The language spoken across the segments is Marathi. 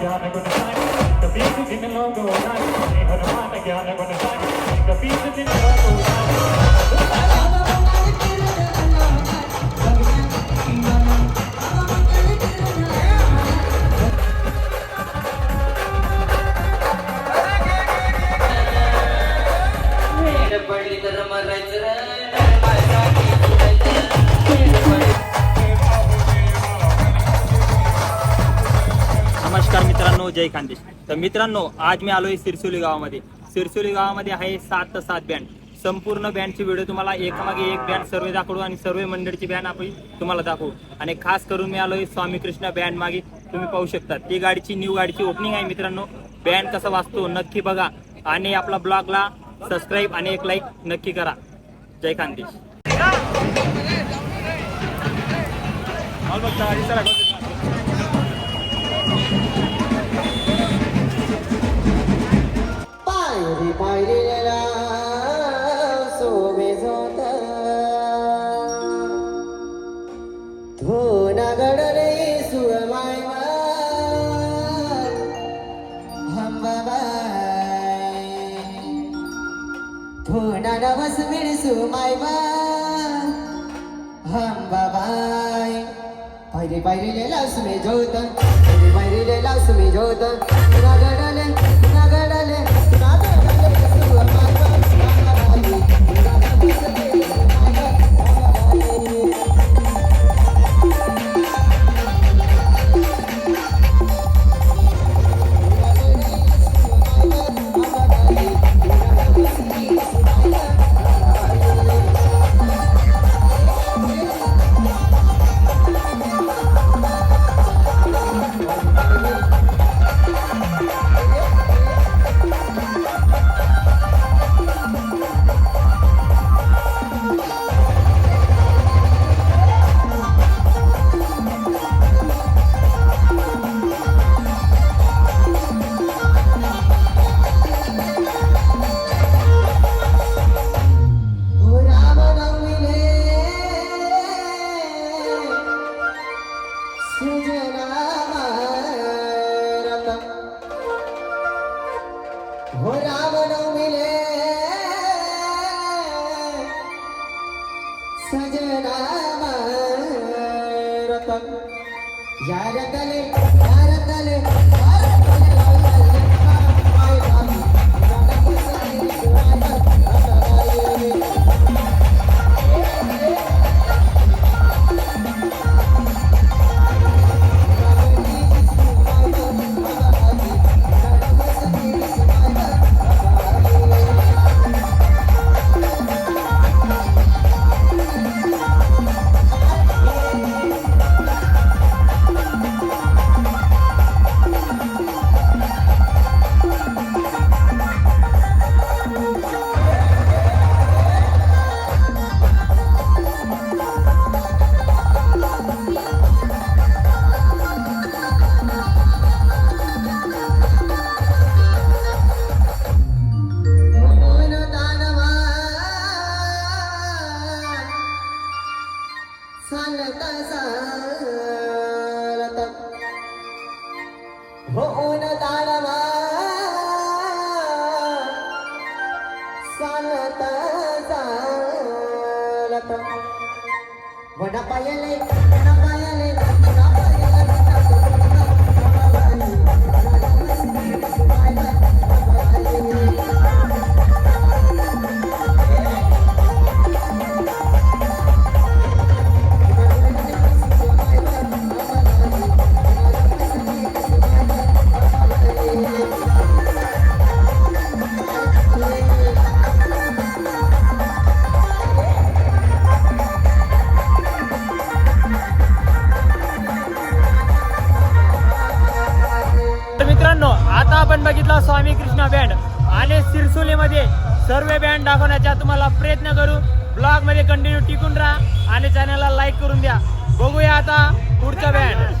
ज्ञान गुण सागर कबीर दिन लोगो नाथ हे हनुमान ज्ञान गुण पडली तर मरायचं मित्रांनो जय खानदेश तर मित्रांनो आज मी आलोय सिरसोली गावामध्ये. सिरसोली गावामध्ये आहे सात ते सात बँड. संपूर्ण बँडची व्हिडिओ तुम्हाला एकामागे एक बँड सर्व दाखवू आणि सर्व मंडळीची बँड आपण तुम्हाला दाखवू. आणि खास करून मी आलोय स्वामी कृष्ण बँड मागे. तुम्ही पाहू शकता ती गाडीची न्यू गाडीची ओपनिंग आहे मित्रांनो. बँड कसा वाचतो नक्की बघा. आणि आपला ब्लॉगला सबस्क्राईब आणि एक लाईक नक्की करा. जय खानदेश हंबाबाय पायरी पायरीले लासुमे जोत पायरी पायरीले लासुमे जोत ना गडले ना गडले ना गडले सुरमाय हो चालत चालत. वडा पायले वडा पायले सर्व बँड दाखवण्याचा तुम्हाला प्रयत्न करू. ब्लॉगमध्ये कंटिन्यू टिकून राहा आणि चॅनलला लाईक करून द्या. बघूया आता पुढचा बँड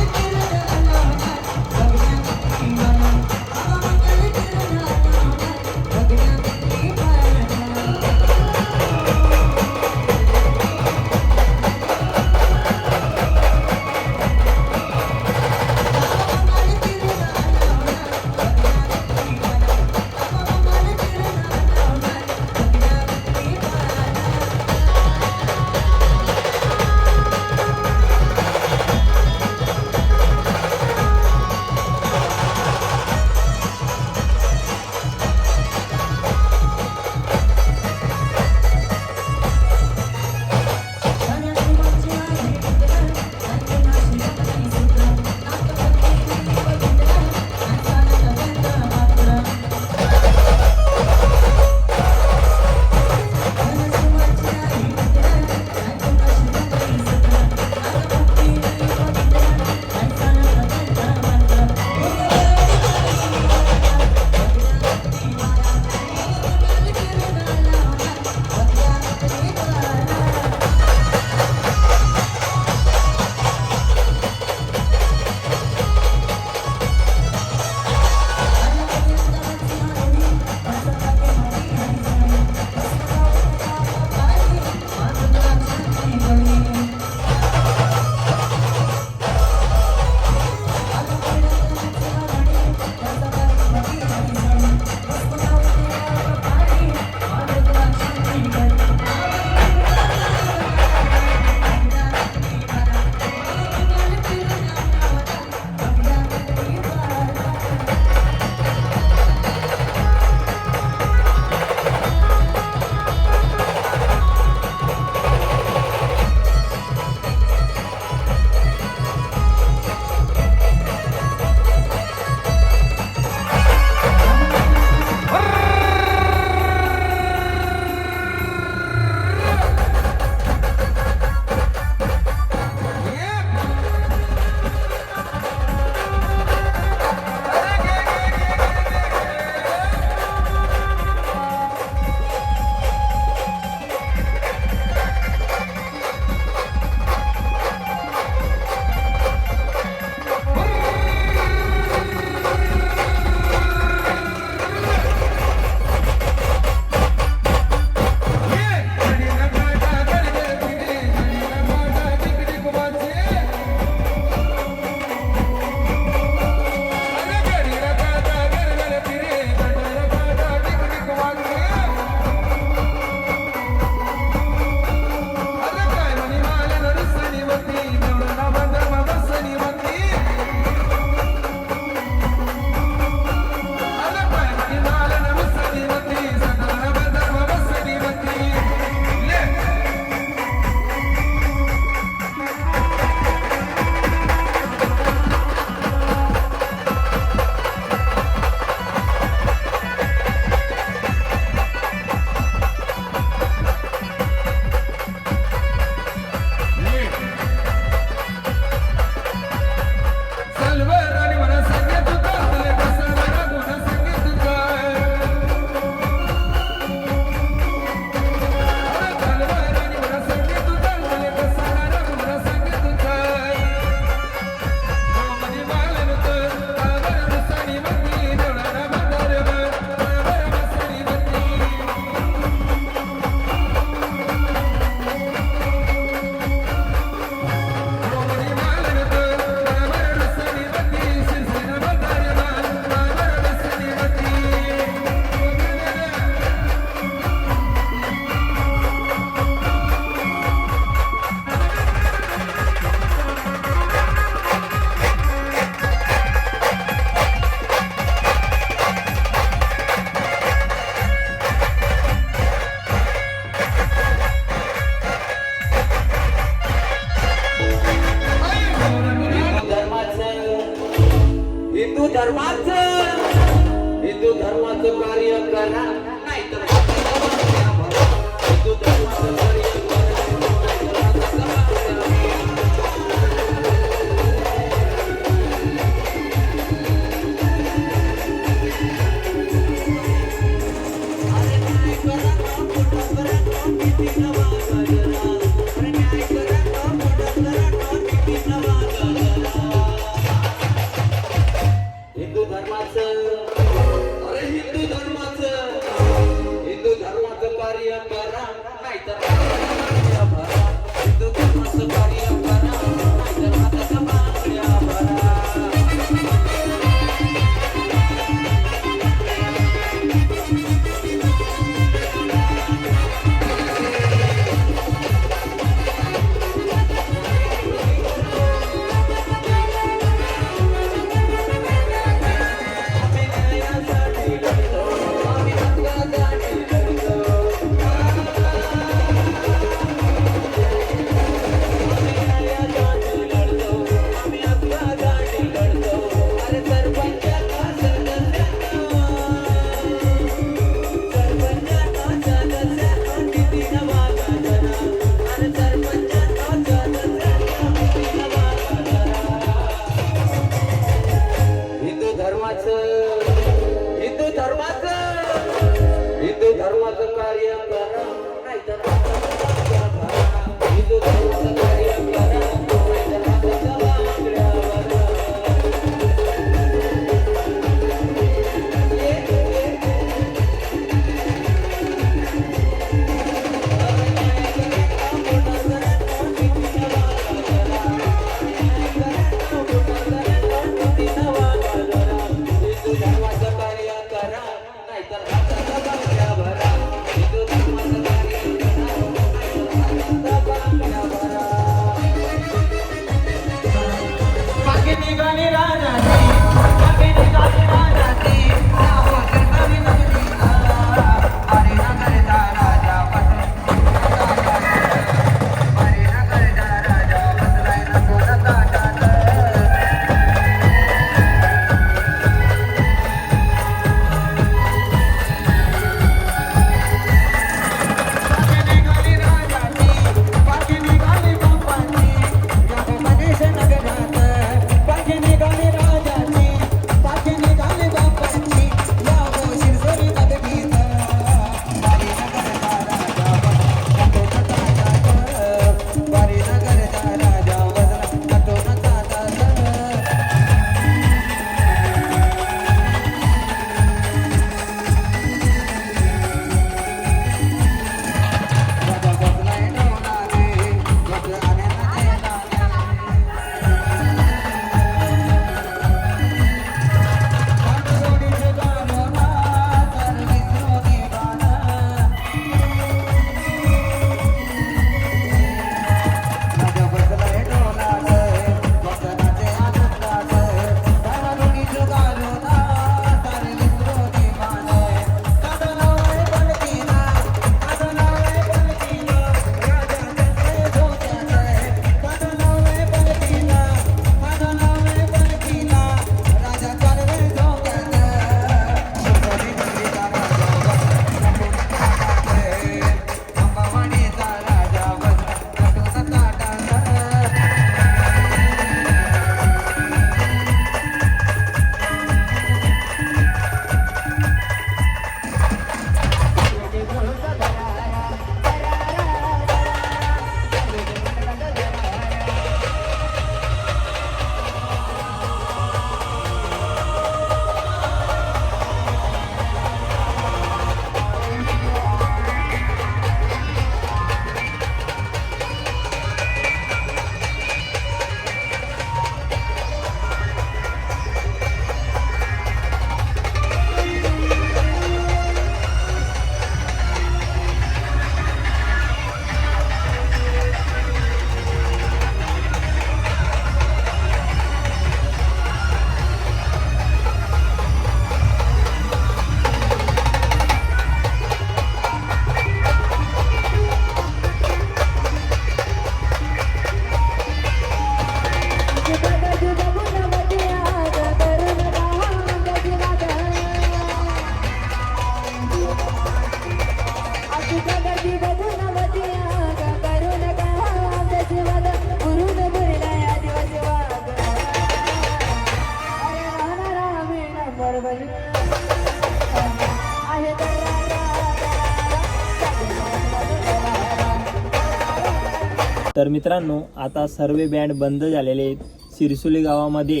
मित्रांनो आता सर्व बँड बंद झालेले आहेत. सिरसुली गावामध्ये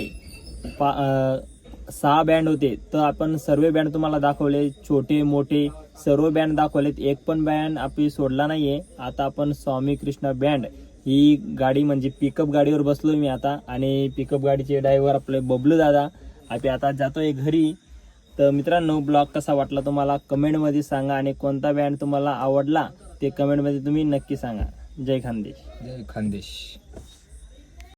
पा सहा बँड होते. तर आपण सर्व बँड तुम्हाला दाखवले. छोटे मोठे सर्व बँड दाखवलेत. एक पण बँड आपली सोडला नाही आहे आता आपण स्वामी कृष्ण बँड. ही गाडी म्हणजे पिकअप गाडीवर बसलो मी आता. आणि पिकअप गाडीचे ड्रायव्हर आपले बबलू दादा. आपण आता जातोय घरी. तर मित्रांनो ब्लॉग कसा वाटला तुम्हाला? कमेंटमध्ये सांगा. आणि कोणता बँड तुम्हाला आवडला ते कमेंटमध्ये तुम्ही नक्की सांगा. जय खानदेश जय खानदेश